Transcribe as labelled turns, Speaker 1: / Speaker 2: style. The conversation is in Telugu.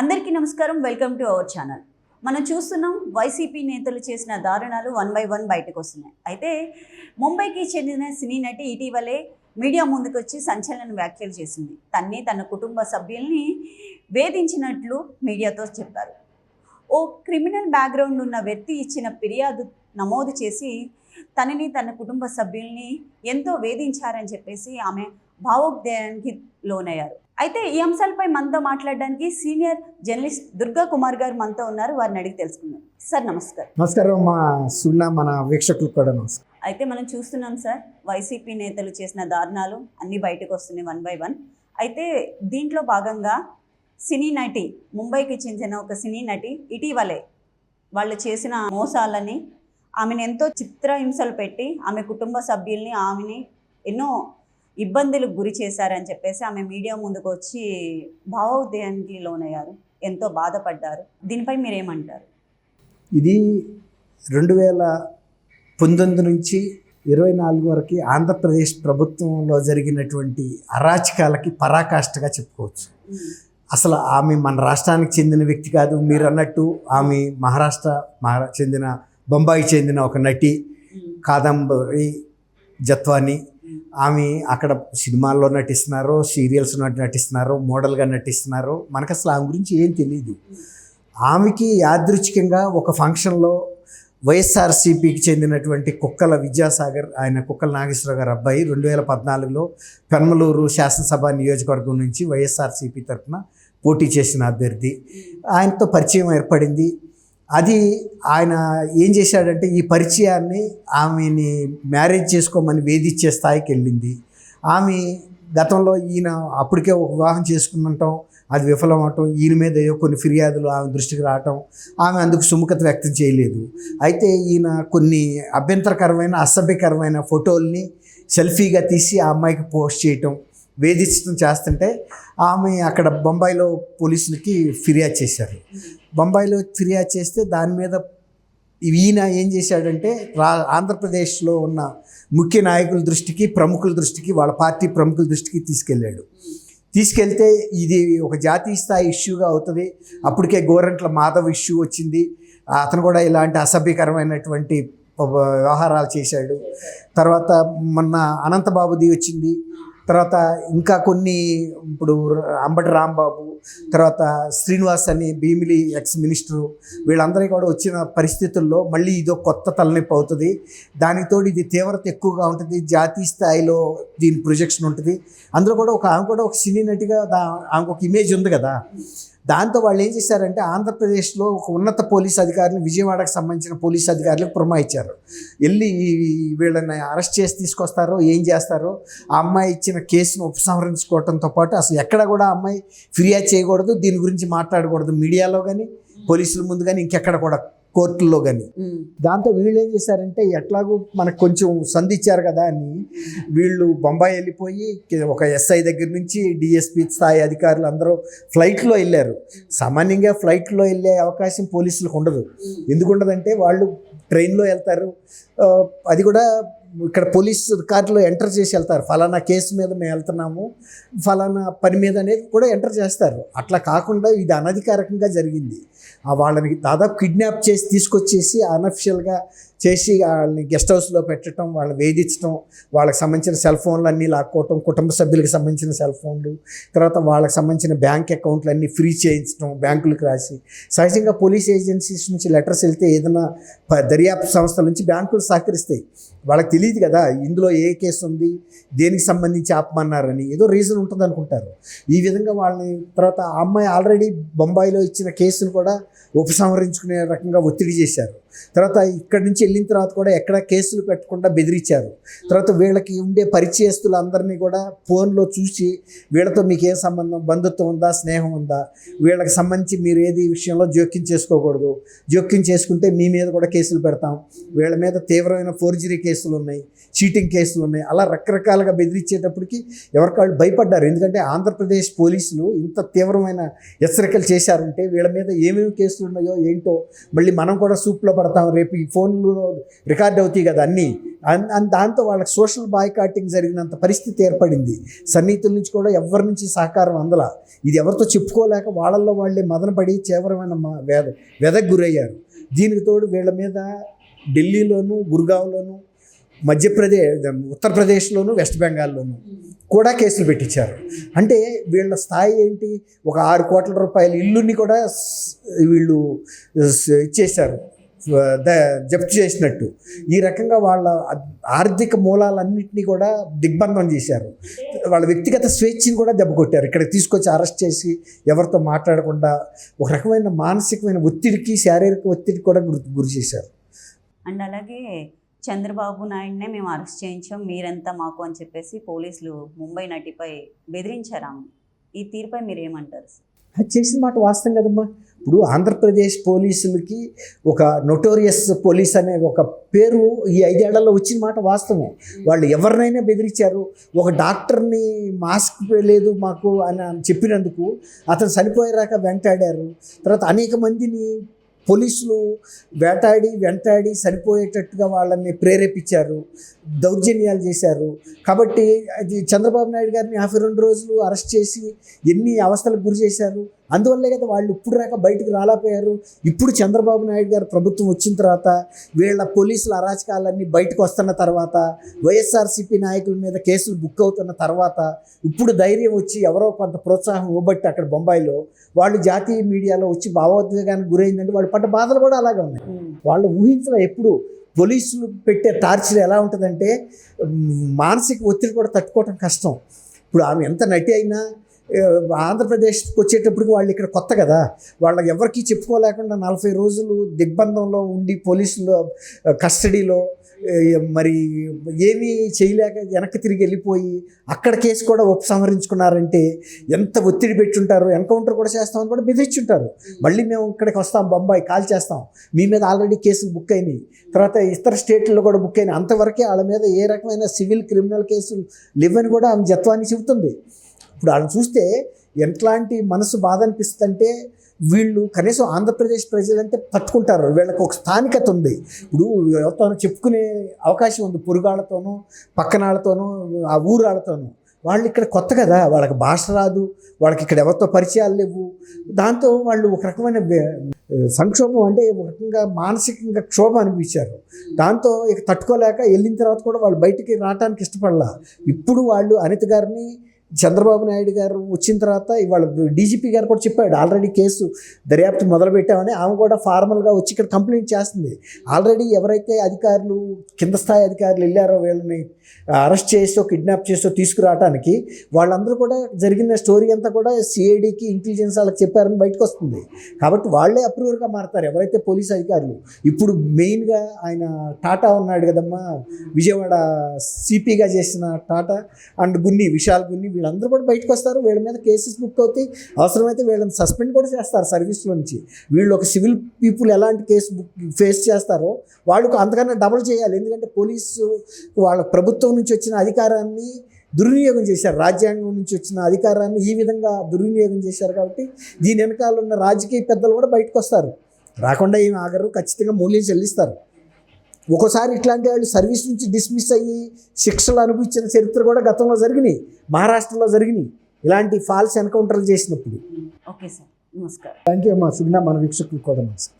Speaker 1: అందరికీ నమస్కారం. Welcome to our channel. మనం చూస్తున్నాం వైసీపీ నేతలు చేసిన దారుణాలు వన్ బై వన్ బయటకు వస్తున్నాయి అయితే ముంబైకి చెందిన సినీ నటి ఇటీవలే మీడియా ముందుకు వచ్చి సంచలన వ్యాఖ్యలు చేసింది. తన్ని తన కుటుంబ సభ్యుల్ని వేధించినట్లు మీడియాతో చెప్పారు. ఓ క్రిమినల్ బ్యాక్గ్రౌండ్ ఉన్న వ్యక్తి ఇచ్చిన ఫిర్యాదు నమోదు చేసి తనని తన కుటుంబ సభ్యుల్ని ఎంతో వేధించారని చెప్పేసి ఆమె భావోద్వేగానికి లోనయ్యారు. అయితే ఈ అంశాలపై మనతో మాట్లాడడానికి సీనియర్ జర్నలిస్ట్ దుర్గా కుమార్ గారు మనతో ఉన్నారు. వారిని అడిగి తెలుసుకుందాం. సార్ నమస్కారం.
Speaker 2: నమస్కారం మా సున్నా మన వీక్షకులకు కూడా నమస్కారం.
Speaker 1: అయితే మనం చూస్తున్నాం సార్ వైసీపీ నేతలు చేసిన దారుణాలు అన్నీ బయటకు వస్తున్నాయి వన్ బై వన్. అయితే దీంట్లో భాగంగా సినీ నటి ముంబైకి చెందిన ఒక సినీ నటి ఇటీవలే వాళ్ళు చేసిన మోసాలని ఆమెను ఎంతో చిత్రహింసలు పెట్టి ఆమె కుటుంబ సభ్యుల్ని ఆమెని ఎన్నో ఇబ్బందులకు గురి చేశారని చెప్పేసి ఆమె మీడియా ముందుకు వచ్చి భావోద్వేగానికి లోనయ్యారు. ఎంతో బాధపడ్డారు. దీనిపై మీరేమంటారు?
Speaker 2: ఇది రెండు వేల పంతొమ్మిది నుంచి ఇరవై నాలుగు వరకు ఆంధ్రప్రదేశ్ ప్రభుత్వంలో జరిగినటువంటి అరాచకాలకి పరాకాష్ఠగా చెప్పుకోవచ్చు. అసలు ఆమె మన రాష్ట్రానికి చెందిన వ్యక్తి కాదు. మీరు అన్నట్టు ఆమె మహారాష్ట్ర మహారా చెందిన బొంబాయి చెందిన ఒక నటి కాదంబరి జత్వాని ఆమె అక్కడ సినిమాల్లో నటిస్తున్నారు సీరియల్స్ నటిస్తున్నారు మోడల్గా నటిస్తున్నారు. మనకు అసలు ఆమె గురించి ఏం తెలియదు ఆమెకి యాదృచ్ఛికంగా ఒక ఫంక్షన్లో వైఎస్ఆర్సీపీకి చెందినటువంటి కుక్కల విద్యాసాగర్ ఆయన కుక్కల నాగేశ్వరరావు గారు అబ్బాయి రెండు వేల పద్నాలుగులో పెన్మలూరు శాసనసభ నియోజకవర్గం నుంచి వైఎస్ఆర్సీపీ తరఫున పోటీ చేసిన అభ్యర్థి. ఆయనతో పరిచయం ఏర్పడింది. అది ఆయన ఏం చేశాడంటే ఈ పరిచయాన్ని ఆమెని మ్యారేజ్ చేసుకోమని వేధించే స్థాయికి వెళ్ళింది. ఆమె గతంలో ఈయన అప్పటికే ఒక వివాహం చేసుకున్నటం అది విఫలం అవటం ఈయన మీద కొన్ని ఫిర్యాదులు ఆమె దృష్టికి రావటం ఆమె అందుకు సుముఖత వ్యక్తం చేయలేదు. అయితే ఈయన కొన్ని అభ్యంతరకరమైన అసభ్యకరమైన ఫోటోల్ని సెల్ఫీగా తీసి ఆ అమ్మాయికి పోస్ట్ చేయటం వేధించడం చేస్తుంటే ఆమె అక్కడ బొంబాయిలో పోలీసులకి ఫిర్యాదు చేశారు. బొంబాయిలో ఫిర్యాదు చేస్తే దాని మీద ఈయన ఏం చేశాడంటే రా ఆంధ్రప్రదేశ్లో ఉన్న ముఖ్య నాయకుల దృష్టికి ప్రముఖుల దృష్టికి వాళ్ళ పార్టీ ప్రముఖుల దృష్టికి తీసుకెళ్ళాడు. తీసుకెళ్తే ఇది ఒక జాతీయ స్థాయి ఇష్యూగా అవుతుంది. అప్పటికే గోరంట్ల మాధవ్ ఇష్యూ వచ్చింది. అతను కూడా ఇలాంటి అసభ్యకరమైనటువంటి వ్యవహారాలు చేశాడు. తర్వాత మొన్న అనంతబాబుది వచ్చింది. తర్వాత ఇంకా కొన్ని ఇప్పుడు అంబటి రాంబాబు తర్వాత శ్రీనివాస్ అని భీమిలి ఎక్స్ మినిస్టరు వీళ్ళందరికీ కూడా వచ్చిన పరిస్థితుల్లో మళ్ళీ ఇదో కొత్త తలనొప్పి అవుతుంది. దానితో ఇది తీవ్రత ఎక్కువగా ఉంటుంది. జాతీయ స్థాయిలో దీని ప్రొజెక్షన్ ఉంటుంది. అందులో కూడా ఒక ఆమె కూడా ఒక సినీ నటిగా దా ఆమెకు ఒక ఇమేజ్ ఉంది కదా. దాంతో వాళ్ళు ఏం చేశారంటే ఆంధ్రప్రదేశ్లో ఒక ఉన్నత పోలీస్ అధికారిని విజయవాడకు సంబంధించిన పోలీస్ అధికారులకు పురమాయించారు. వెళ్ళి వీళ్ళని అరెస్ట్ చేసి తీసుకొస్తారో ఏం చేస్తారో ఆ అమ్మాయి ఇచ్చిన కేసును ఉపసంహరించుకోవడంతో పాటు అసలు ఎక్కడ కూడా అమ్మాయి ఫిర్యాదు చేయకూడదు దీని గురించి మాట్లాడకూడదు. మీడియాలో కానీ పోలీసుల ముందు కానీ ఇంకెక్కడ కూడా కోర్టుల్లో కానీ దాంతో వీళ్ళు ఏం చేశారంటే ఎట్లాగూ మనకు కొంచెం సంధిచ్చారు కదా అని వీళ్ళు బొంబాయి వెళ్ళిపోయి ఒక ఎస్ఐ దగ్గర నుంచి డిఎస్పి స్థాయి అధికారులు అందరూ ఫ్లైట్లో వెళ్ళారు. సామాన్యంగా ఫ్లైట్లో వెళ్ళే అవకాశం పోలీసులకు ఉండదు. ఎందుకు ఉండదంటే వాళ్ళు ట్రైన్లో వెళ్తారు. అది కూడా ఇక్కడ పోలీస్ రికార్డులో ఎంటర్ చేసి వెళ్తారు. ఫలానా కేసు మీద మేము వెళ్తున్నాము. ఫలానా పని మీద అనేది కూడా ఎంటర్ చేస్తారు. అట్లా కాకుండా ఇది అనధికారికంగా జరిగింది. వాళ్ళని దాదాపు కిడ్నాప్ చేసి తీసుకొచ్చేసి అనఫిషియల్గా చేసి వాళ్ళని గెస్ట్ హౌస్లో పెట్టడం వాళ్ళని వేధించడం వాళ్ళకి సంబంధించిన సెల్ ఫోన్లు అన్నీ లాక్కోవటం కుటుంబ సభ్యులకు సంబంధించిన సెల్ ఫోన్లు తర్వాత వాళ్ళకి సంబంధించిన బ్యాంక్ అకౌంట్లు అన్నీ ఫ్రీ చేయించడం బ్యాంకులకు రాసి. సహజంగా పోలీస్ ఏజెన్సీస్ నుంచి లెటర్స్ వెళ్తే ఏదైనా ప- దర్యాప్తు సంస్థల నుంచి బ్యాంకులు సహకరిస్తాయి. వాళ్ళకి తెలియదు కదా ఇందులో ఏ కేసు ఉంది దేనికి సంబంధించి ఆపమన్నారని. ఏదో రీజన్ ఉంటుంది అనుకుంటారు ఈ విధంగా వాళ్ళని తర్వాత ఆ అమ్మాయి ఆల్రెడీ బొంబాయిలో ఇచ్చిన కేసును కూడా ఉపసంహరించుకునే రకంగా ఒత్తిడి చేశారు. తర్వాత ఇక్కడి నుంచి వెళ్ళిన తర్వాత కూడా ఎక్కడ కేసులు పెట్టకుండా బెదిరించారు. తర్వాత వీళ్ళకి ఉండే పరిచయస్తులందరినీ కూడా ఫోన్లో చూసి వీళ్ళతో మీకు ఏ సంబంధం బంధుత్వం ఉందా స్నేహం ఉందా వీళ్ళకి సంబంధించి మీరు ఏది విషయంలో జోక్యం చేసుకోకూడదు జోక్యం చేసుకుంటే మీ మీద కూడా కేసులు పెడతాం వీళ్ళ మీద తీవ్రమైన ఫోర్జరీ కేసులు ఉన్నాయి చీటింగ్ కేసులు ఉన్నాయి అలా రకరకాలుగా బెదిరించేటప్పటికి ఎవరికాళ్ళు భయపడ్డారు. ఎందుకంటే ఆంధ్రప్రదేశ్ పోలీసులు ఇంత తీవ్రమైన హెచ్చరికలు చేశారంటే వీళ్ళ మీద ఏమేమి కేసులు ఉన్నాయో ఏంటో మళ్ళీ మనం కూడా సూప్లో పడతాం. పడతాం రేపు ఈ ఫోన్లో రికార్డ్ అవుతాయి కదా అన్నీ. అండ్ దాంతో వాళ్ళకి సోషల్ బాయ్కాటింగ్ జరిగినంత పరిస్థితి ఏర్పడింది. సన్నిహితుల నుంచి కూడా ఎవరి నుంచి సహకారం అందల. ఇది ఎవరితో చెప్పుకోలేక వాళ్ళల్లో వాళ్ళే మదనపడి తీవ్రమైన మ- వేద వెదకు గురయ్యారు. దీనికి తోడు వీళ్ళ మీద ఢిల్లీలోను గుర్గావ్లోను మధ్యప్రదేశ్ ఉత్తరప్రదేశ్లోను వెస్ట్ బెంగాల్లోను కూడా కేసులు పెట్టించారు. అంటే వీళ్ళ స్థాయి ఏంటి? ఒక ఆరు కోట్ల రూపాయల ఇల్లుని కూడా వీళ్ళు ఇచ్చేశారు. జప్తు చేసినట్టు. ఈ రకంగా వాళ్ళ ఆర్థిక మూలాలన్నింటినీ కూడా దిగ్బంధం చేశారు. వాళ్ళ వ్యక్తిగత స్వేచ్ఛని కూడా దెబ్బ కొట్టారు ఇక్కడ తీసుకొచ్చి అరెస్ట్ చేసి ఎవరితో మాట్లాడకుండా ఒక రకమైన మానసికమైన ఒత్తిడికి శారీరక ఒత్తిడికి కూడా గురి గురి చేశారు.
Speaker 1: అండ్ అలాగే చంద్రబాబు నాయుడునే మేము అరెస్ట్ చేయించాం. మీరంతా మాకు అని చెప్పేసి పోలీసులు ముంబై నటిపై బెదిరించారు ఆమె ఈ తీరుపై మీరు ఏమంటారు?
Speaker 2: అది చేసిన మాట వాస్తవం కదమ్మా. ఇప్పుడు ఆంధ్రప్రదేశ్ పోలీసులకి ఒక నొటోరియస్ పోలీస్ అనే ఒక పేరు ఈ ఐదేళ్ళలో వచ్చిన మాట వాస్తవం వాళ్ళు ఎవరినైనా బెదిరించారు ఒక డాక్టర్ని మాస్క్ లేదు మాకు అని చెప్పినందుకు అతను చనిపోయాక వెంటాడారు. తర్వాత అనేక మందిని పోలీసులు వేటాడి వెంటాడి చనిపోయేటట్టుగా వాళ్ళని ప్రేరేపించారు దౌర్జన్యాలు చేశారు. కాబట్టి అది చంద్రబాబు నాయుడు గారిని యాభై రెండు రోజులు అరెస్ట్ చేసి ఎన్ని అవస్థలకు గురి చేశారు అందువల్లే కదా వాళ్ళు ఇప్పుడు రాక బయటకు రాలేకపోయారు. ఇప్పుడు చంద్రబాబు నాయుడు గారు ప్రభుత్వం వచ్చిన తర్వాత వీళ్ళ పోలీసుల అరాచకాలన్నీ బయటకు వస్తున్న తర్వాత వైఎస్ఆర్సీపీ నాయకుల మీద కేసులు బుక్ అవుతున్న తర్వాత ఇప్పుడు ధైర్యం వచ్చి ఎవరో కొంత ప్రోత్సాహం ఇవ్వబట్టి అక్కడ బొంబాయిలో వాళ్ళు జాతీయ మీడియాలో వచ్చి భావోద్వేగానికి గురైందంటే వాళ్ళు పడ్డ బాధలు కూడా అలాగే ఉన్నాయి. వాళ్ళు ఊహించలే ఎప్పుడు పోలీసులు పెట్టే టార్చర్ ఎలా ఉంటుందంటే మానసిక ఒత్తిడి కూడా తట్టుకోవటం కష్టం. ఇప్పుడు ఆమె ఎంత నటి అయినా ఆంధ్రప్రదేశ్కి వచ్చేటప్పటికి వాళ్ళు ఇక్కడ కొత్త కదా. వాళ్ళకి ఎవరికీ చెప్పుకోలేకుండా నలభై రోజులు దిగ్బంధంలో ఉండి పోలీసులు కస్టడీలో మరి ఏమీ చేయలేక వెనక్కి తిరిగి వెళ్ళిపోయి అక్కడ కేసు కూడా ఉపసంహరించుకున్నారంటే ఎంత ఒత్తిడి పెట్టుంటారు. ఎన్కౌంటర్ కూడా చేస్తామని కూడా బెదిరించుంటారు మళ్ళీ మేము ఇక్కడికి వస్తాం బొంబాయి కాల్ చేస్తాం. మీ మీద ఆల్రెడీ కేసులు బుక్ అయినాయి. తర్వాత ఇతర స్టేట్లలో కూడా బుక్ అయినాయి. అంతవరకే వాళ్ళ మీద ఏ రకమైన సివిల్ క్రిమినల్ కేసులు లేవని కూడా ఆమె జత్వాన్ని చెబుతుంది. ఇప్పుడు వాళ్ళని చూస్తే ఎట్లాంటి మనసు బాధ అనిపిస్తుందంటే వీళ్ళు కనీసం ఆంధ్రప్రదేశ్ ప్రజలంటే పట్టుకుంటారు. వీళ్ళకి ఒక స్థానికత ఉంది. ఇప్పుడు ఎవరితోనో చెప్పుకునే అవకాశం ఉంది. పొరుగాళ్ళతోనూ పక్కనాళ్ళతోనూ ఆ ఊరాళ్ళతోనూ. వాళ్ళు ఇక్కడ కొత్త కదా. వాళ్ళకి భాష రాదు. వాళ్ళకి ఇక్కడ ఎవరితో పరిచయాలు లేవు. దాంతో వాళ్ళు ఒక రకమైన సంక్షోభం అంటే ఒక రకంగా మానసికంగా క్షోభం అనిపించారు. దాంతో ఇక తట్టుకోలేక వెళ్ళిన తర్వాత కూడా వాళ్ళు బయటికి రావడానికి ఇష్టపడలా. ఇప్పుడు వాళ్ళు అనిత గారిని చంద్రబాబు నాయుడు గారు వచ్చిన తర్వాత ఇవాళ డీజీపీ గారు కూడా చెప్పాడు ఆల్రెడీ కేసు దర్యాప్తు మొదలుపెట్టామని ఆమె కూడా ఫార్మల్గా వచ్చి ఇక్కడ కంప్లైంట్ చేస్తుంది. ఆల్రెడీ ఎవరైతే అధికారులు కింద స్థాయి అధికారులు వెళ్ళారో వీళ్ళని అరెస్ట్ చేసో కిడ్నాప్ చేసో తీసుకురావడానికి వాళ్ళందరూ కూడా జరిగిన స్టోరీ అంతా కూడా సిఐడికి ఇంటెలిజెన్స్ వాళ్ళకి చెప్పారని బయటకు వస్తుంది. కాబట్టి వాళ్ళే అప్రూవర్గా మారతారు. ఎవరైతే పోలీస్ అధికారులు ఇప్పుడు మెయిన్గా ఆయన టాటా ఉన్నాడు కదమ్మా విజయవాడ సిపిగా చేసిన టాటా అండ్ గున్ని విశాల్ గున్ని వీళ్ళందరూ కూడా బయటకు వస్తారు. వీళ్ళ మీద కేసెస్ బుక్ అవుతాయి. అవసరమైతే వీళ్ళని సస్పెండ్ కూడా చేస్తారు సర్వీస్లో నుంచి. వీళ్ళు ఒక సివిల్ పీపుల్ ఎలాంటి కేసు బుక్ ఫేస్ చేస్తారో వాళ్ళకు అంతకన్నా డబుల్ చేయాలి. ఎందుకంటే పోలీసు వాళ్ళ ప్రభుత్వం నుంచి వచ్చిన అధికారాన్ని దుర్వినియోగం చేశారు. రాజ్యాంగం నుంచి వచ్చిన అధికారాన్ని ఈ విధంగా దుర్వినియోగం చేశారు కాబట్టి దీని వెనకాల ఉన్న రాజకీయ పెద్దలు కూడా బయటకు వస్తారు. రాకుండా ఏమి ఆగరు. ఖచ్చితంగా మూల్యం చెల్లిస్తారు. ఒక్కోసారి ఇట్లాంటి వాళ్ళు సర్వీస్ నుంచి డిస్మిస్ అయ్యి శిక్షలు అనుభవించిన చరిత్ర కూడా గతంలో జరిగినాయి మహారాష్ట్రలో జరిగినాయి. ఇలాంటి ఫాల్స్ ఎన్కౌంటర్లు చేసినప్పుడు.
Speaker 1: ఓకే సార్ నమస్కారం.
Speaker 2: థ్యాంక్ యూ అమ్మా సుగ్నా మన వీక్షకులు కూడా నమస్కారం.